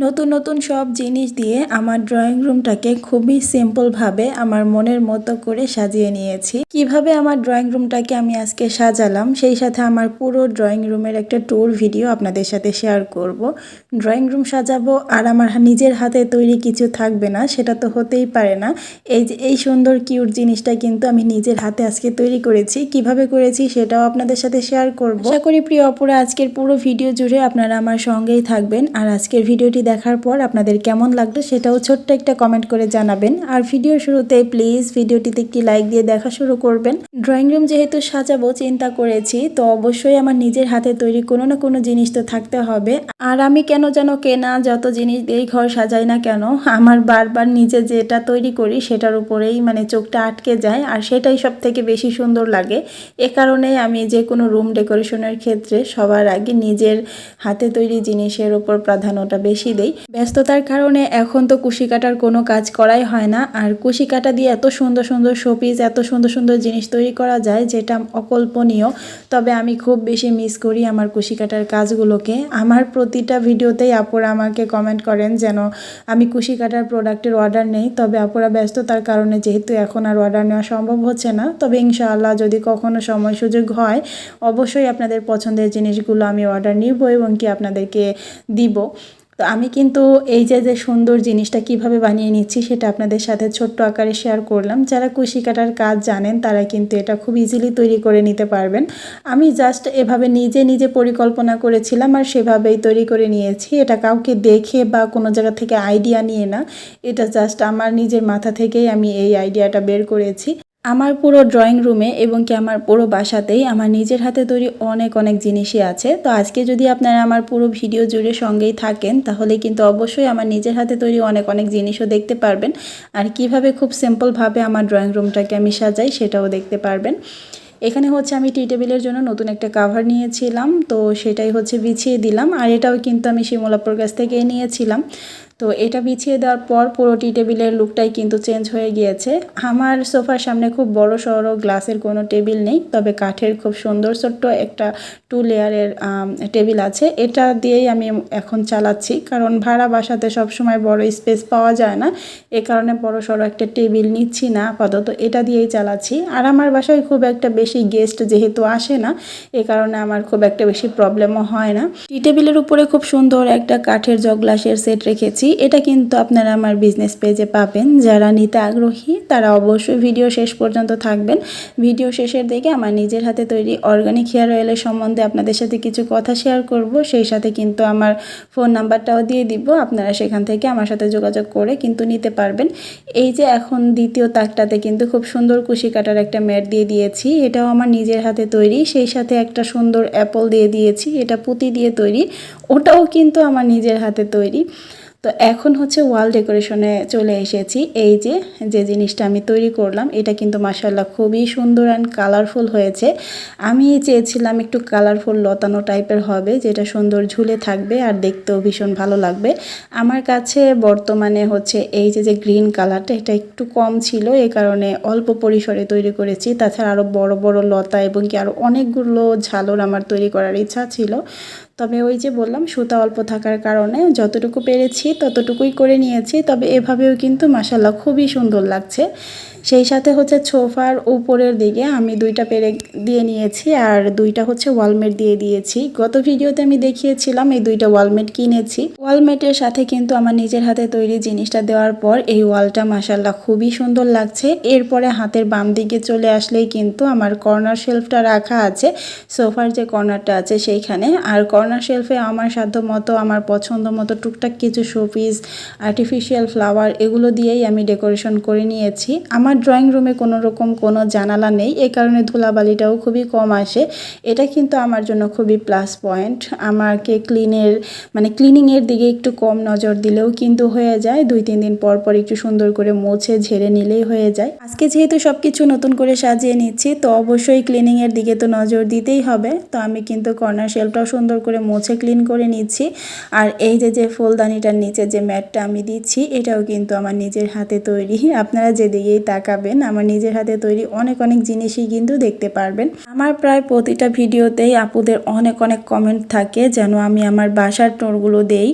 নতুন নতুন সব জিনিস দিয়ে আমার ড্রয়িং রুমটাকে খুবই সিম্পলভাবে আমার মনের মতো করে সাজিয়ে নিয়েছি। কীভাবে আমার ড্রয়িং রুমটাকে আমি আজকে সাজালাম, সেই সাথে আমার পুরো ড্রয়িং রুমের একটা ট্যুর ভিডিও আপনাদের সাথে শেয়ার করব। ড্রয়িং রুম সাজাবো আর আমার নিজের হাতে তৈরি কিছু থাকবে না, সেটা তো হতেই পারে না। এই যে, এই সুন্দর কিউট জিনিসটা কিন্তু আমি নিজের হাতে আজকে তৈরি করেছি। কীভাবে করেছি সেটাও আপনাদের সাথে শেয়ার করব। আশা করি প্রিয় অপরা, আজকের পুরো ভিডিও জুড়ে আপনারা আমার সঙ্গেই থাকবেন। আর আজকের ভিডিওটি দেখার পর আপনাদের কেমন লাগল সেটাও ছোট্ট একটা কমেন্ট করে জানাবেন। আর ভিডিও শুরুতে প্লিজ ভিডিওটিতে একটি লাইক দিয়ে দেখা শুরু করবেন। ড্রয়িং রুম যেহেতু সাজাবো, চিন্তা করেছি, তো অবশ্যই আমার নিজের হাতে তৈরি কোনো না কোনো জিনিস তো থাকতে হবে। আর আমি কেন যেন কেনা যত জিনিস দিয়েই ঘর সাজাই না কেন, আমার বারবার নিজে যেটা তৈরি করি সেটার উপরেই মানে চোখটা আটকে যায়, আর সেটাই সব থেকে বেশি সুন্দর লাগে। এ কারণে আমি যে কোনো রুম ডেকোরেশনের ক্ষেত্রে সবার আগে নিজের হাতে তৈরি জিনিসের উপর প্রাধান্যটা বেশি দেই ব্যস্ততার কারণে এখন তো কুশি কাটার কোনো কাজ করাই হয় না। আর কুশি কাটা দিয়ে এত সুন্দর সুন্দর শোপিস এত সুন্দর সুন্দর জিনিস তৈরি করা যায় যেটা অকল্পনীয়। তবে আমি খুব বেশি মিস করি আমার কুশি কাটার কাজগুলোকে। আমার প্রতিটা ভিডিওতেই আপুরা আমাকে কমেন্ট করেন যেন আমি কুশি কাটার প্রোডাক্টের অর্ডার নেই। তবে আপুরা ব্যস্ততার কারণে যেহেতু এখন আর অর্ডার নেওয়া সম্ভব হচ্ছে না, তবে ইনশাআল্লাহ যদি কখনো সময় সুযোগ হয়, অবশ্যই আপনাদের পছন্দের জিনিসগুলো আমি অর্ডার নিব এবং কি আপনাদেরকে দিব। তো আমি কিন্তু এই যে যে সুন্দর জিনিসটা কীভাবে বানিয়ে নিচ্ছি সেটা আপনাদের সাথে ছোট্ট আকারে শেয়ার করলাম। যারা কুশি কাটার কাজ জানেন, তারা কিন্তু এটা খুব ইজিলি তৈরি করে নিতে পারবেন। আমি জাস্ট এভাবে নিজে নিজে পরিকল্পনা করেছিলাম আর সেভাবেই তৈরি করে নিয়েছি। এটা কাউকে দেখে বা কোনো জায়গা থেকে আইডিয়া নিয়ে না। এটা জাস্ট আমার নিজের মাথা থেকেই আমি এই আইডিয়াটা বের করেছি। আমার পুরো ড্রয়িং রুমে এবং কি আমার পুরো বাসাতেই আমার নিজের হাতে তৈরি অনেক অনেক জিনিসই আছে। তো আজকে যদি আপনারা আমার পুরো ভিডিও জুড়ে সঙ্গেই থাকেন, তাহলে কিন্তু অবশ্যই আমার নিজের হাতে তৈরি অনেক অনেক জিনিসও দেখতে পারবেন। আর কীভাবে খুব সিম্পলভাবে আমার ড্রয়িং রুমটাকে আমি সাজাই সেটাও দেখতে পারবেন। এখানে হচ্ছে আমি টি টেবিলের জন্য নতুন একটা কাভার নিয়েছিলাম, তো সেটাই হচ্ছে বিছিয়ে দিলাম। আর এটাও কিন্তু আমি শিমলাপুর কাছ থেকে নিয়েছিলাম। তো এটা বিছিয়ে দেওয়ার পর পুরো টি টেবিলের লুকটাই কিন্তু চেঞ্জ হয়ে গিয়েছে। আমার সোফার সামনে খুব বড় সড়ো গ্লাসের কোনো টেবিল নেই, তবে কাঠের খুব সুন্দর ছোট্ট একটা টু লেয়ারের টেবিল আছে। এটা দিয়েই আমি এখন চালাচ্ছি, কারণ ভাড়া বাসাতে সবসময় বড় স্পেস পাওয়া যায় না। এ কারণে বড় সড়ো একটা টেবিল নিচ্ছি না আপাতত, এটা দিয়েই চালাচ্ছি। আর আমার বাসায় খুব একটা বেশি গেস্ট যেহেতু আসে না, এ কারণে আমার খুব একটা বেশি প্রবলেমও হয় না। টি টেবিলের উপরে খুব সুন্দর একটা কাঠের জগ গ্লাসের সেট রেখেছি। এটা কিন্তু আপনারা আমার বিজনেস পেজে পাবেন। যারা নিতে আগ্রহী, তারা অবশ্যই ভিডিও শেষ পর্যন্ত থাকবেন। ভিডিও শেষের দিকে আমার নিজের হাতে তৈরি অর্গানিক হেয়ার অয়েলের সম্বন্ধে আপনাদের সাথে কিছু কথা শেয়ার করব। সেই সাথে কিন্তু আমার ফোন নাম্বারটাও দিয়ে দিব। আপনারা সেখান থেকে আমার সাথে যোগাযোগ করে কিন্তু নিতে পারবেন। এই যে এখন দ্বিতীয় তাকটাতে কিন্তু খুব সুন্দর কুশি কাটার একটা ম্যাট দিয়ে দিয়েছি। এটাও আমার নিজের হাতে তৈরি। সেই সাথে একটা সুন্দর অ্যাপল দিয়ে দিয়েছি। এটা পুঁতি দিয়ে তৈরি। ওটাও কিন্তু আমার নিজের হাতে তৈরি। তো এখন হচ্ছে ওয়াল ডেকোরেশনে চলে এসেছি। এই যে যে জিনিসটা আমি তৈরি করলাম, এটা কিন্তু মাসাল্লাহ খুবই সুন্দর অ্যান্ড কালারফুল হয়েছে। আমি চেয়েছিলাম একটু কালারফুল লতানো টাইপের হবে, যেটা সুন্দর ঝুলে থাকবে আর দেখতেও ভীষণ ভালো লাগবে। আমার কাছে বর্তমানে হচ্ছে এই যে যে গ্রিন কালারটা এটা একটু কম ছিল এই কারণে অল্প পরিসরে তৈরি করেছি। তাছাড়া আরও বড় বড় লতা এবং কি আরও অনেকগুলো ঝালর আমার তৈরি করার ইচ্ছা ছিল। তবে ওই যে বললাম, সুতা অল্প থাকার কারণে যতটুকু পেরেছি ততটুকুই করে নিয়েছি, তবে এভাবেও কিন্তু মাসাল্লাহ খুবই সুন্দর লাগছে। সেই সাথে হচ্ছে সোফার উপরের দিকে আমি দুইটা পেরে দিয়ে নিয়েছি আর দুইটা হচ্ছে ওয়ালমেট দিয়ে দিয়েছি। গত ভিডিওতে আমি দেখিয়েছিলাম এই দুইটা ওয়ালমেট কিনেছি। ওয়ালমেটের সাথে কিন্তু আমার নিজের হাতে তৈরি জিনিসটা দেওয়ার পর এই ওয়ালটা মাসাল্লাহ খুবই সুন্দর লাগছে। এরপরে হাতের বাম দিকে চলে আসলেই কিন্তু আমার কর্নার শেলফটা রাখা আছে, সোফার যে কর্নারটা আছে সেইখানে। আর কর্নার শেলফে আমার সাধ্য মতো আমার পছন্দ মতো টুকটাক কিছু শোপিস আর্টিফিশিয়াল ফ্লাওয়ার এগুলো দিয়েই আমি ডেকোরেশন করে নিয়েছি। আমার আমার ড্রয়িং রুমে কোনো রকম কোনো জানালা নেই, এ কারণে ধুলাবালিটাও খুবই কম আসে। এটা কিন্তু আমার জন্য খুবই প্লাস পয়েন্ট আমাকে ক্লিনের মানে ক্লিনিংয়ের দিকে একটু কম নজর দিলেও কিন্তু হয়ে যায়। দুই, তিন দিন পর পর একটু সুন্দর করে মুছে, ঝেড়ে নিলেই হয়ে যায়। আজকে যেহেতু সব কিছু নতুন করে সাজিয়ে নিচ্ছি, তো অবশ্যই ক্লিনিংয়ের দিকে তো নজর দিতেই হবে। তো আমি কিন্তু কর্নার শেলটাও সুন্দর করে মুছে ক্লিন করে নিচ্ছি। আর এই যে যে ফুলদানিটার নিচে যে ম্যাটটা আমি দিচ্ছি, এটাও কিন্তু আমার নিজের হাতে তৈরি। আপনারা যেদিকেই তাক তাকাবেন। আমার নিজের হাতে তৈরি অনেক অনেক জিনিসই কিন্তু দেখতে পারবেন। আমার প্রায় প্রতিটা ভিডিওতেই আপুদের অনেক অনেক কমেন্ট থাকে যেন আমি আমার বাসার টোরগুলো দেই।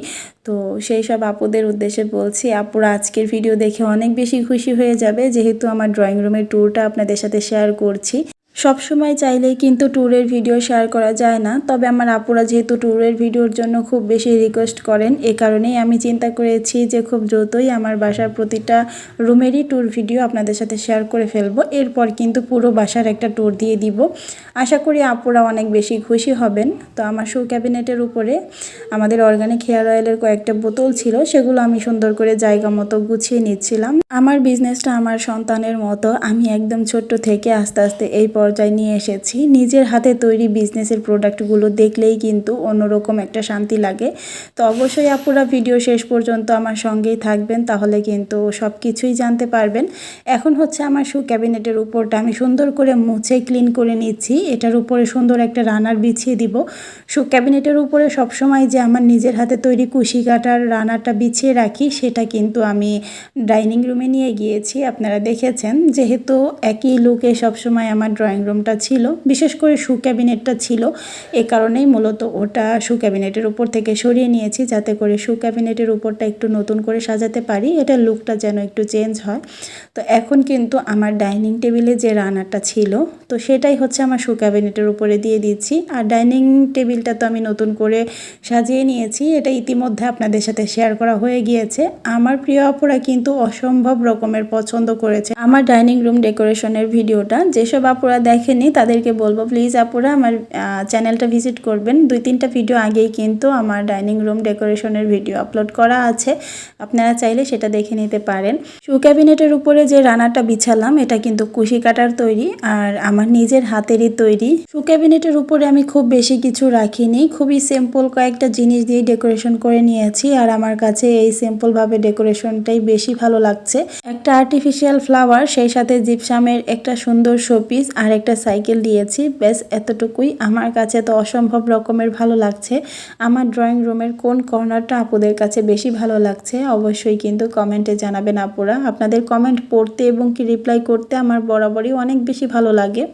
তো সেই সব আপুদের উদ্দেশ্যে বলছি, আপুরা আজকের ভিডিও দেখে অনেক বেশি খুশি হয়ে যাবে যেহেতু আমার ড্রয়িং রুমের ট্যুরটা আপনাদের সাথে শেয়ার করছি। সব সময় চাইলেই কিন্তু ট্যুরের ভিডিও শেয়ার করা যায় না। তবে আমার আপুরা যেহেতু ট্যুরের ভিডিওর জন্য খুব বেশি রিকোয়েস্ট করেন, এ কারণেই আমি চিন্তা করেছি যে খুব দ্রুতই আমার বাসার প্রতিটা রুমেরই ট্যুর ভিডিও আপনাদের সাথে শেয়ার করে ফেলব। এরপর কিন্তু পুরো বাসার একটা ট্যুর দিয়ে দিব। আশা করি আপুরা অনেক বেশি খুশি হবেন। তো আমার শু ক্যাবিনেটের উপরে আমাদের অর্গানিক হেয়ার অয়েলের কয়েকটা বোতল ছিল, সেগুলো আমি সুন্দর করে জায়গা মতো গুছিয়ে নিচ্ছিলাম। আমার বিজনেসটা আমার সন্তানের মতো, আমি একদম ছোট্ট থেকে আস্তে আস্তে এই পর্যায়ে নিয়ে এসেছি। নিজের হাতে তৈরি বিজনেসের প্রোডাক্টগুলো দেখলেই কিন্তু অন্যরকম একটা শান্তি লাগে। তো অবশ্যই আপুরা ভিডিও শেষ পর্যন্ত আমার সঙ্গেই থাকবেন, তাহলে কিন্তু সব কিছুই জানতে পারবেন। এখন হচ্ছে আমার শু ক্যাবিনেটের উপরটা আমি সুন্দর করে মুছে ক্লিন করে নিচ্ছি। এটার উপরে সুন্দর একটা রানার বিছিয়ে দিব। শু ক্যাবিনেটের উপরে সবসময় যে আমার নিজের হাতে তৈরি কুশি কাটার রানারটা বিছিয়ে রাখি, সেটা কিন্তু আমি ডাইনিং রুমে নিয়ে গিয়েছি। আপনারা দেখেছেন, যেহেতু একই লুকে সবসময় আমার ড্রয়িং রুমটা ছিল, বিশেষ করে শু ক্যাবিনেটটা ছিল। এ কারণেই মূলত ওটা শু ক্যাবিনেটের উপর থেকে সরিয়ে নিয়েছি, যাতে করে শু ক্যাবিনেটের উপরটা একটু নতুন করে সাজাতে পারি এটা লুকটা যেন একটু চেঞ্জ হয়। তো এখন কিন্তু আমার ডাইনিং টেবিলে যে রানারটা ছিল, তো সেটাই হচ্ছে আমার শু ক্যাবিনেটের উপরে দিয়ে দিচ্ছি। আর ডাইনিং টেবিলটা তো আমি নতুন করে সাজিয়ে নিয়েছি, এটা ইতিমধ্যে আপনাদের সাথে শেয়ার করা হয়ে গিয়েছে। আমার প্রিয় আপুরা কিন্তু অসম্ভব রকমের পছন্দ করেছে। আমার ডাইনিং রুম ডেকোরেশনের ভিডিওটা, যেসব আপুরা দেখেনি, তাদেরকে বলব, প্লিজ আপুরা আমার চ্যানেলটা ভিজিট করবেন। দুই, তিনটা ভিডিও আগেই কিন্তু আমার ডাইনিং রুম ডেকোরেশনের ভিডিও আপলোড করা আছে। আপনারা চাইলে সেটা দেখে নিতে পারেন। শু ক্যাবিনেটের উপরে যে রানারটা বিছালাম, এটা কিন্তু কুশি কাটার তৈরি আর আমার নিজের হাতেরই তৈরি। শু ক্যাবিনেটের উপরে আমি খুব বেশি কিছু রাখিনি, খুবই সিম্পল কয়েকটা জিনিস দিয়ে ডেকোরেশন করে নিয়েছি আর আমার কাছে এই সিম্পলভাবে ডেকোরেশনটাই বেশি ভালো লাগছে। একটা আর্টিফিশিয়াল ফ্লাওয়ার সেই সাথে জিপসামের একটা সুন্দর শোপিস আর একটা সাইকেল দিয়েছি। ব্যাস এতটুকুই। আমার কাছে তো অসম্ভব রকমের ভালো লাগছে। আমার ড্রয়িং রুমের কোন কর্নারটা আপুদের কাছে বেশি ভালো লাগছে, অবশ্যই কিন্তু কমেন্টে জানাবেন আপুরা। আপনাদের কমেন্ট পড়তে এবং কি রিপ্লাই করতে আমার বরাবরই অনেক বেশি ভালো লাগে।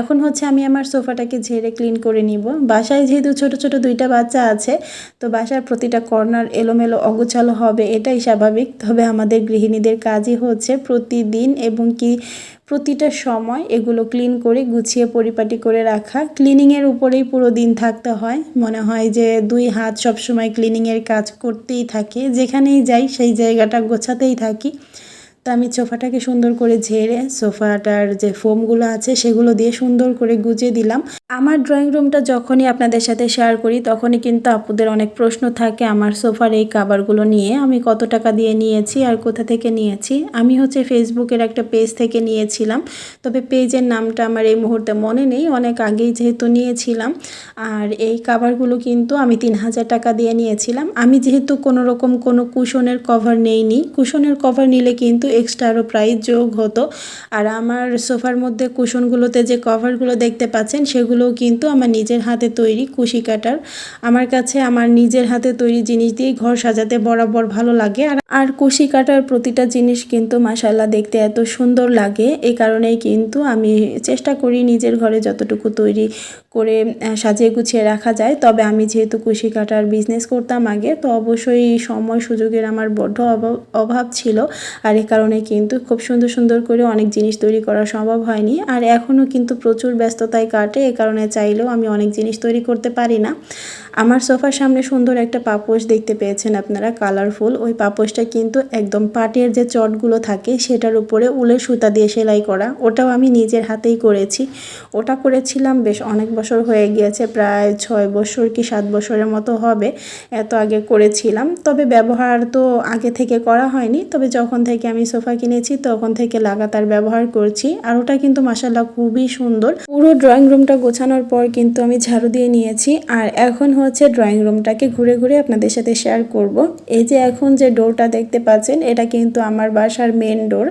এখন হচ্ছে আমি আমার সোফাটাকে ঝেড়ে ক্লিন করে নিব। বাসায় যেহেতু ছোট ছোট দুইটা বাচ্চা আছে, তো বাসার প্রতিটা কর্নার এলোমেলো অগোছালো হবে, এটাই স্বাভাবিক। তবে আমাদের গৃহিণীদের কাজই হচ্ছে প্রতিদিন এবং কি প্রতিটা সময় এগুলো ক্লিন করে গুছিয়ে পরিপাটি করে রাখা। ক্লিনিংয়ের উপরেই পুরো দিন থাকতে হয়। মনে হয় যে দুই হাত সবসময় ক্লিনিংয়ের কাজ করতেই থাকে। যেখানেই যাই সেই জায়গাটা গোছাতেই থাকি। তো আমি সোফাটাকে সুন্দর করে ঝেড়ে সোফাটার যে ফোমগুলো আছে সেগুলো দিয়ে সুন্দর করে গুছিয়ে দিলাম। আমার ড্রয়িং রুমটা যখনই আপনাদের সাথে শেয়ার করি তখনই কিন্তু আপুদের অনেক প্রশ্ন থাকে আমার সোফার এই কাবারগুলো নিয়ে, আমি কত টাকা দিয়ে নিয়েছি আর কোথা থেকে নিয়েছি? আমি হচ্ছে ফেসবুকের একটা পেজ থেকে নিয়েছিলাম। তবে পেজের নামটা আমার এই মুহূর্তে মনে নেই, অনেক আগেই যেহেতু নিয়েছিলাম। আর এই কাবারগুলো কিন্তু আমি তিন হাজার টাকা দিয়ে নিয়েছিলাম। আমি যেহেতু কোনো রকম কোনো কুশনের কভার নেইনি, কুশনের কভার নিলে কিন্তু এক্সট্রা আরও প্রাইস যোগ হতো। আর আমার সোফার মধ্যে কুশনগুলোতে যে কভারগুলো দেখতে পাচ্ছেন, সেগুলোও কিন্তু আমার নিজের হাতে তৈরি কুশি কাটার। আমার কাছে আমার নিজের হাতে তৈরি জিনিস দিয়ে ঘর সাজাতে বরাবর ভালো লাগে। আর আর কুশি কাটার প্রতিটা জিনিস কিন্তু মাসাল্লাহ দেখতে এত সুন্দর লাগে। এই কারণেই কিন্তু আমি চেষ্টা করি নিজের ঘরে যতটুকু তৈরি করে সাজিয়ে গুছিয়ে রাখা যায়। তবে আমি যেহেতু কুশি কাটার বিজনেস করতাম আগে, তো অবশ্যই সময় সুযোগের আমার বড্ড অভাব ছিল। আর এ কারণে কিন্তু খুব সুন্দর সুন্দর করে অনেক জিনিস তৈরি করা সম্ভব হয়নি। আর এখনও কিন্তু প্রচুর ব্যস্ততায় কাটে, এ কারণে চাইলেও আমি অনেক জিনিস তৈরি করতে পারি না। আমার সোফার সামনে সুন্দর একটা পাপোশ দেখতে পেয়েছেন আপনারা, কালারফুল। ওই পাপোশটা কিন্তু একদম পাটের যে চটগুলো থাকে, সেটার উপরে উলের সুতা দিয়ে সেলাই করা। ওটাও আমি নিজের হাতেই করেছি। ওটা করেছিলাম বেশ অনেক বছর হয়ে গিয়েছে, প্রায় ছয় বছর কি সাত বছরের মতো হবে, এত আগে করেছিলাম। তবে ব্যবহার তো আগে থেকে করা হয়নি। তবে যখন থেকে আমি সোফা কিনেছি তখন থেকে লাগাতার ব্যবহার করছি। আর ওটা কিন্তু মাসাল্লাহ খুবই সুন্দর। পুরো ড্রয়িং রুমটা গোছানোর পর কিন্তু আমি ঝাড়ু দিয়ে নিয়েছি। আর এখন হচ্ছে ড্রয়িং রুমটাকে ঘুরে ঘুরে আপনাদের সাথে শেয়ার করব। এই যে এখন যে ডোরটা দেখতে পাচ্ছেন, এটা কিন্তু আমার বাসার মেন ডোর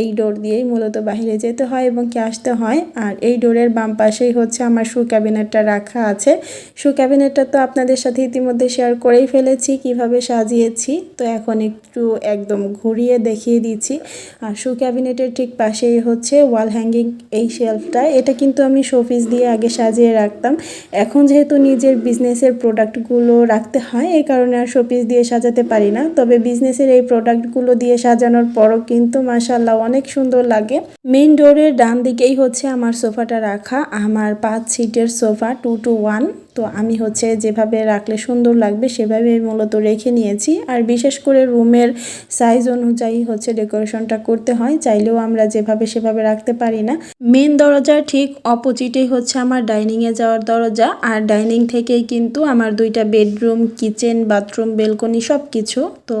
এই ডোর দিয়েই মূলত বাইরে যেতে হয় এবং কি আসতে হয়। আর এই ডোরের বাম পাশেই হচ্ছে আমার শু ক্যাবিনেটটা রাখা আছে। শু ক্যাবিনেটটা তো আপনাদের সাথে ইতিমধ্যে শেয়ার করেই ফেলেছি, কীভাবে সাজিয়েছি। তো এখন একটু একদম ঘুরিয়ে দেখিয়ে দিচ্ছি। নিয়েছি আর শু ক্যাবিনেটের ঠিক পাশেই হচ্ছে ওয়াল হ্যাঙ্গিং এই শেলফটা এটা কিন্তু আমি শোপিস দিয়ে আগে সাজিয়ে রাখতাম। এখন যেহেতু নিজের বিজনেসের প্রোডাক্টগুলো রাখতে হয় এই কারণে আর শোপিস দিয়ে সাজাতে পারি না। তবে বিজনেসের এই প্রোডাক্টগুলো দিয়ে সাজানোর পরও কিন্তু মাসাল্লাহ অনেক সুন্দর লাগে। মেইন ডোরের ডান দিকেই হচ্ছে আমার সোফাটা রাখা। আমার পাঁচ সিটের সোফা টু টু ওয়ান তো আমি হচ্ছে যেভাবে রাখলে সুন্দর লাগবে সেভাবে মূলত রেখে নিয়েছি। আর বিশেষ করে রুমের সাইজ অনুযায়ী হচ্ছে ডেকোরেশনটা করতে হয়, চাইলেও আমরা যেভাবে সেভাবে রাখতে পারি না। মেন দরজার ঠিক অপোজিটেই হচ্ছে আমার ডাইনিংয়ে যাওয়ার দরজা, আর ডাইনিং থেকেই কিন্তু আমার দুইটা বেডরুম কিচেন বাথরুম বেলকনি সব কিছু তো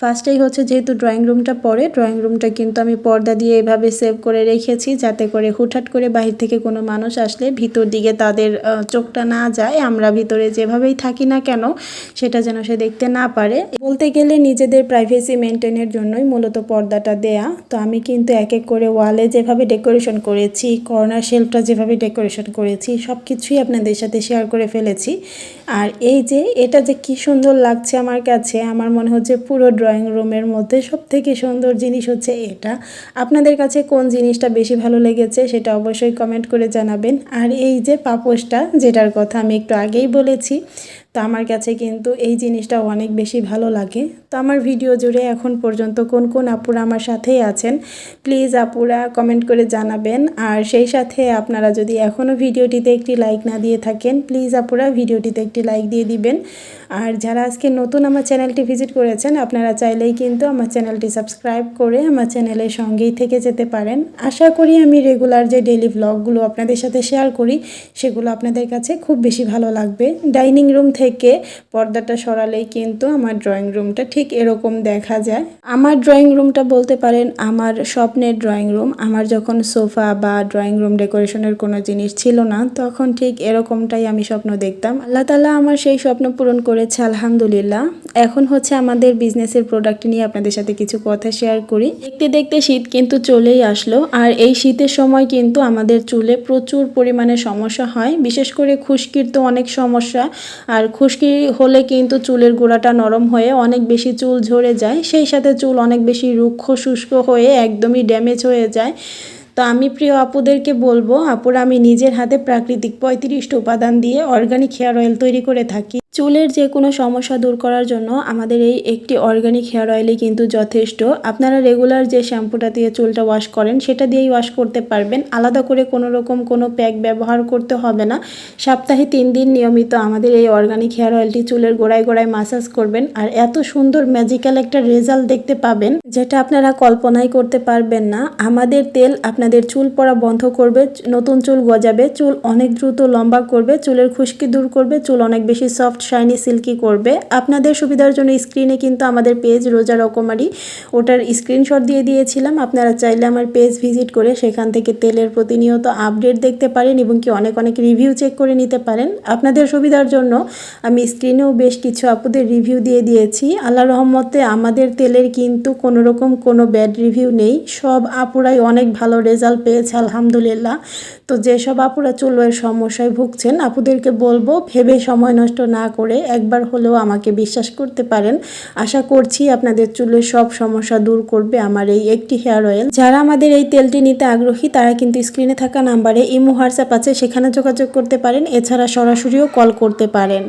ফার্স্টেই হচ্ছে যেহেতু ড্রয়িং রুমটা পরে ড্রয়িং রুমটা কিন্তু আমি পর্দা দিয়ে এভাবে সেভ করে রেখেছি, যাতে করে হুটহাট করে বাহির থেকে কোনো মানুষ আসলে ভিতর দিকে তাদের চোখটা না যায়, আমরা ভিতরে যেভাবেই থাকি না কেন, সেটা যেন সে দেখতে না পারে। বলতে গেলে নিজেদের প্রাইভেসি মেনটেনের জন্যই মূলত পর্দাটা দেয়া। তো আমি কিন্তু এক এক করে ওয়ালে যেভাবে ডেকোরেশন করেছি কর্নার শেলফটা যেভাবে ডেকোরেশন করেছি সব কিছুই আপনাদের সাথে শেয়ার করে ফেলেছি। আর এই যে, এটা যে কি সুন্দর লাগছে আমার কাছে, আমার মনে হচ্ছে পুরো ড্রয়িং রুমের মধ্যে সব থেকে সুন্দর জিনিস হচ্ছে এটা। আপনাদের কাছে কোন জিনিসটা বেশি ভালো লেগেছে, সেটা অবশ্যই কমেন্ট করে জানাবেন। আর এই যে পাপোশটা, যেটার কথা আমি একটু আগেই বলেছি। তো আমার কাছে কিন্তু এই জিনিসটা অনেক বেশি ভালো লাগে। তো আমার ভিডিও জুড়ে এখন পর্যন্ত কোন কোন আপুরা আমার সাথেই আছেন প্লিজ আপুরা কমেন্ট করে জানাবেন। আর সেই সাথে আপনারা যদি এখনও ভিডিওটিতে একটি লাইক না দিয়ে থাকেন প্লিজ আপুরা ভিডিওটিতে একটি লাইক দিয়ে দিবেন। আর যারা আজকে নতুন আমার চ্যানেলটি ভিজিট করেছেন, আপনারা চাইলেই কিন্তু আমার চ্যানেলটি সাবস্ক্রাইব করে আমার চ্যানেলের সঙ্গেই থেকে যেতে পারেন। আশা করি আমি রেগুলার যে ডেলি ভ্লগগুলো আপনাদের সাথে শেয়ার করি, সেগুলো আপনাদের কাছে খুব বেশি ভালো লাগবে। ডাইনিং রুম থেকে পর্দাটা সরালেই কিন্তু আমার ড্রয়িং রুমটা ঠিক এরকম দেখা যায়। আমার ড্রয়িং রুমটা বলতে পারেন আমার স্বপ্নের ড্রয়িং রুম আমার যখন সোফা বা ড্রয়িং রুম ডেকোরেশনের কোনো জিনিস ছিল না, তখন ঠিক এরকমটাই আমি স্বপ্ন দেখতাম। আল্লাহ তালা আমার সেই স্বপ্ন পূরণ করেছে, আলহামদুলিল্লাহ। এখন হচ্ছে আমাদের বিজনেসের প্রোডাক্ট নিয়ে আপনাদের সাথে কিছু কথা শেয়ার করি। দেখতে দেখতে শীত কিন্তু চলেই আসলো, আর এই শীতের সময় কিন্তু আমাদের চুলে প্রচুর পরিমাণে সমস্যা হয়। বিশেষ করে খুশকির তো অনেক সমস্যা, আর খুশকি হলে কিন্তু চুলের গোড়াটা নরম হয়ে অনেক বেশি চুল ঝরে যায়। সেই সাথে চুল অনেক বেশি রুক্ষ, শুষ্ক হয়ে একদমই ড্যামেজ হয়ে যায়। তো আমি প্রিয় আপুদেরকে বলব, আপুরা আমি নিজের হাতে প্রাকৃতিক পঁয়ত্রিশটা উপাদান দিয়ে অর্গানিক হেয়ার অয়েল তৈরি করে থাকি। চুলের যে কোনো সমস্যা দূর করার জন্য আমাদের এই একটি অর্গানিক হেয়ার অয়েলই কিন্তু যথেষ্ট। আপনারা রেগুলার যে শ্যাম্পুটা দিয়ে চুলটা ওয়াশ করেন, সেটা দিয়েই ওয়াশ করতে পারবেন। আলাদা করে কোনো রকম কোনো প্যাক ব্যবহার করতে হবে না। সপ্তাহে তিন দিন নিয়মিত আমাদের এই অর্গানিক হেয়ার অয়েলটি চুলের গোড়ায় গোড়ায় মাসাজ করবেন। আর এত সুন্দর ম্যাজিক্যাল একটা রেজাল্ট দেখতে পাবেন, যেটা আপনারা কল্পনাই করতে পারবেন না। আমাদের তেল আপনাদের চুল পড়া বন্ধ করবে, নতুন চুল গজাবে, চুল অনেক দ্রুত লম্বা করবে, চুলের খুশকি দূর করবে, চুল অনেক বেশি সফট শাইনি সিল্কি করবে। আপনাদের সুবিধার জন্য স্ক্রিনে কিন্তু আমাদের পেজ রোজা রকমারি, ওটার স্ক্রিনশট দিয়ে দিয়েছিলাম। আপনারা চাইলে আমার পেজ ভিজিট করে সেখান থেকে তেলের প্রতিনিয়ত আপডেট দেখতে পারেন এবং কি অনেক অনেক রিভিউ চেক করে নিতে পারেন। আপনাদের সুবিধার জন্য আমি স্ক্রিনেও বেশ কিছু আপুদের রিভিউ দিয়ে দিয়েছি। আল্লাহ রহমতে আমাদের তেলের কিন্তু কোনো রকম কোনো ব্যাড রিভিউ নেই। সব আপুরাই অনেক ভালো রেজাল্ট পেয়েছে, আলহামদুলিল্লাহ। তো যেসব আপুরা চুলের সমস্যায় ভুগছেন, আপুদেরকে বলব ভেবে সময় নষ্ট না করে একবার হলেও আমাকে বিশ্বাস করতে পারেন। আশা করছি আপনাদের চুলের সব সমস্যা দূর করবে আমার এই একটি হেয়ার অয়েল যারা আমাদের এই তেলটি নিতে আগ্রহী, তারা কিন্তু স্ক্রিনে থাকা নাম্বারে ইমো, হোয়াটসঅ্যাপ আছে, সেখানে যোগাযোগ করতে পারেন। এছাড়া সরাসরিও কল করতে পারেন।